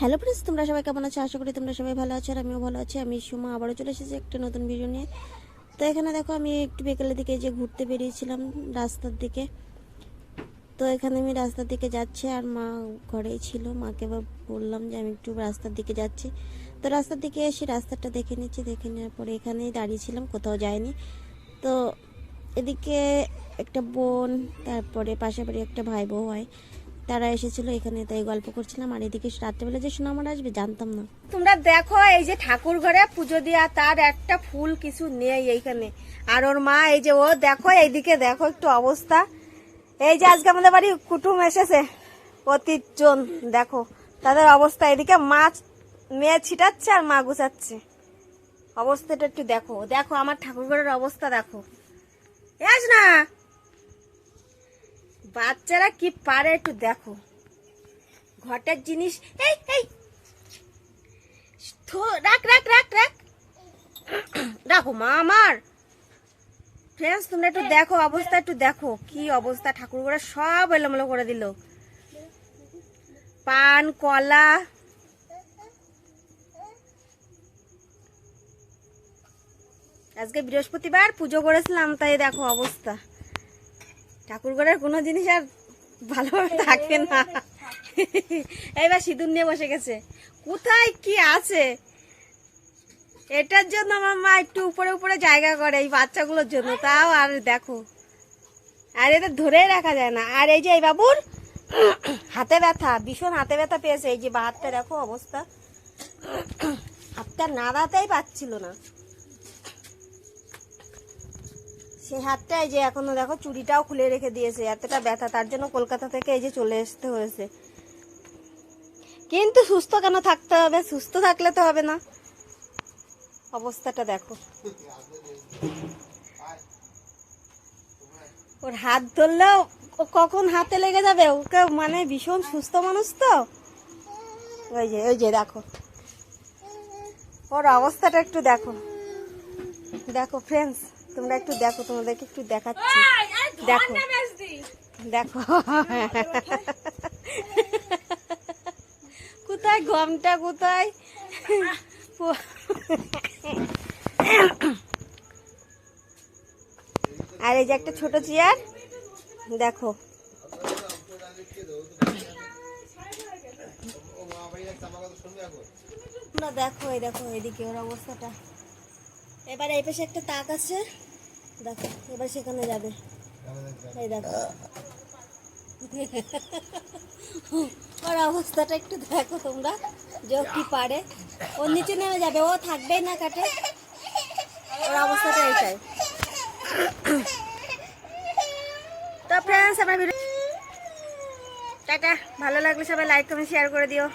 Hello friends তোমরা সবাই কেমন আছো? আশা করি তোমরা সবাই ভালো আছো আর আমিও ভালো আছি। আমি সুমা, আবারও চলে এসেছি একটা নতুন ভিডিও নিয়ে। তো এখানে দেখো, আমি একটু বিকেলের দিকে যে ঘুরতে বেরিয়েছিলাম রাস্তার দিকে। তো এখানে আমি রাস্তার দিকে যাচ্ছি আর মা ঘরেই ছিল। মাকে বললাম যে আমি একটু রাস্তার দিকে যাচ্ছি। তো রাস্তার দিকে এসে রাস্তাটা দেখে নিচ্ছি। দেখে নেওয়ার পরে এখানেই দাঁড়িয়েছিলাম কোথাও যায়নি তো এদিকে একটা বোন, তারপরে পাশে বাড়ি একটা ভাই বউ হয়। তারা এসেছিল এখানে, তাই গল্প করছিলাম। আর এদিকে রাত্রেবেলা যে সোনা আমার আসবে, জানতাম না। তোমরা দেখো, এই যে ঠাকুর ঘরে পুজো দিয়া, তার একটা ফুল কিছু নেই এইখানে। আর ওর মা, এই যে ও, দেখো, এইদিকে দেখো একটু অবস্থা। এই যে আজকে আমাদের বাড়ি কুটুম এসেছে জন দেখো। তাদের অবস্থা এদিকে মাছ মেয়ে ছিটাচ্ছে আর মা গুছাচ্ছে। অবস্থাটা একটু দেখো। দেখো, আমার ঠাকুর ঘরের অবস্থা দেখো। না বাচ্চারা কি পারে একটু দেখো। ঘটের জিনিস, এই এই। রাখ রাখ রাখ রাখ। রাখো মা আমার। ফ্রেন্ডস তোমরা একটু দেখো, অবস্থা একটু দেখো। কি অবস্থা ঠাকুর ঘরে সব এলোমেলো করে দিল। পান, কলা। আজকে বৃহস্পতিবার পুজো করেছিলাম, তাই দেখো অবস্থা। ঠাকুর ঘরের কোনো জিনিস আর ভালোভাবে থাকে না। এইবার সিঁদুর নিয়ে বসে গেছে। কোথায় কি আছে? এটার জন্য আমার মা একটু উপরে উপরে জায়গা করে এই বাচ্চাগুলোর জন্য। তাও আর দেখো। আর এদের ধরেই রাখা যায় না। আর এই যে এই বাবুর হাতে ব্যথা ভীষণ হাতে ব্যথা পেয়েছে। এই যে বা হাতটা দেখো অবস্থা। হাতটা নাড়াতেই পাচ্ছিল না। সেই হাতটা এই যে এখনও দেখো, চুড়িটাও খুলে রেখে দিয়েছে, এতটা ব্যথা, তার জন্য কলকাতা থেকে এই যে চলে আসতে হয়েছে। কিন্তু সুস্থ কেন থাকতে হবে? সুস্থ থাকলে তো হবে না। অবস্থাটা দেখো। ওর হাত ধরলেও কখন হাতে লেগে যাবে? ওকে মানে ভীষণ সুস্থ মানুষ তো। ওই যে ওই যে দেখো। ওর অবস্থাটা একটু দেখো। দেখো ফ্রেন্ডস তোমরা একটু দেখো তোমাদেরকে একটু দেখাচ্ছি। দেখো। দেখো। কোথায় গমটা কোথায়? আর এই যে একটা ছোট চেয়ার দেখো। দেখো এই দেখো এদিকে ওর অবস্থাটা। এবার এই পাশে একটা তাক আছে। দেখো, এবার সেখানে যাবে। এই দেখো। ওর অবস্থাটা একটু দেখো তোমরা, যে কি পারে। ওর নিচে নেমে যাবে, ও থাকবেই না কাটে ওর অবস্থাটা এইটাই। তো ফ্রেন্ডস আমার ভিডিও টাটা। ভালো লাগলে সবাই লাইক কমেন্ট শেয়ার করে দিও।